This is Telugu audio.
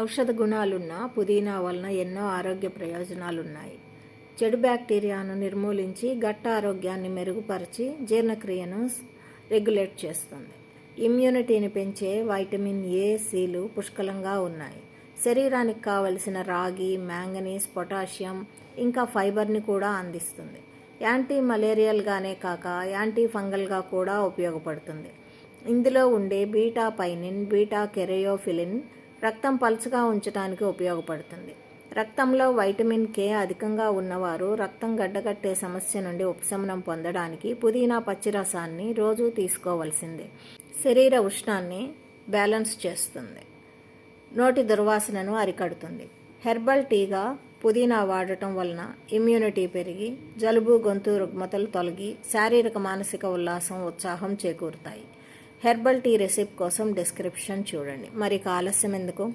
ఔషధ గుణాలున్న పుదీనా వలన ఎన్నో ఆరోగ్య ప్రయోజనాలున్నాయి. చెడు బ్యాక్టీరియాను నిర్మూలించి గట్ట ఆరోగ్యాన్ని మెరుగుపరిచి జీర్ణక్రియను రెగ్యులేట్ చేస్తుంది. ఇమ్యూనిటీని పెంచే వైటమిన్ ఏ సీలు పుష్కలంగా ఉన్నాయి. శరీరానికి కావలసిన రాగి మ్యాంగనీస్ పొటాషియం ఇంకా ఫైబర్ని కూడా అందిస్తుంది. యాంటీ మలేరియల్గానే కాక యాంటీ ఫంగల్గా కూడా ఉపయోగపడుతుంది. ఇందులో ఉండే బీటా పైనిన్ బీటా కెరయోఫిలిన్ రక్తం పలుచగా ఉంచడానికి ఉపయోగపడుతుంది. రక్తంలో వైటమిన్ కే అధికంగా ఉన్నవారు రక్తం గడ్డగట్టే సమస్య నుండి ఉపశమనం పొందడానికి పుదీనా పచ్చిరసాన్ని రోజు తీసుకోవలసిందే. శరీర ఉష్ణాన్ని బ్యాలెన్స్ చేస్తుంది. నోటి దుర్వాసనను అరికడుతుంది. హెర్బల్ టీగా పుదీనా వాడటం వలన ఇమ్యూనిటీ పెరిగి జలుబు గొంతు రుగ్మతలు తొలగి శారీరక మానసిక ఉల్లాసం ఉత్సాహం చేకూరుతాయి. హెర్బల్ టీ రెసిపీ కోసం డిస్క్రిప్షన్ చూడండి. మరి ఆలస్యం ఎందుకు?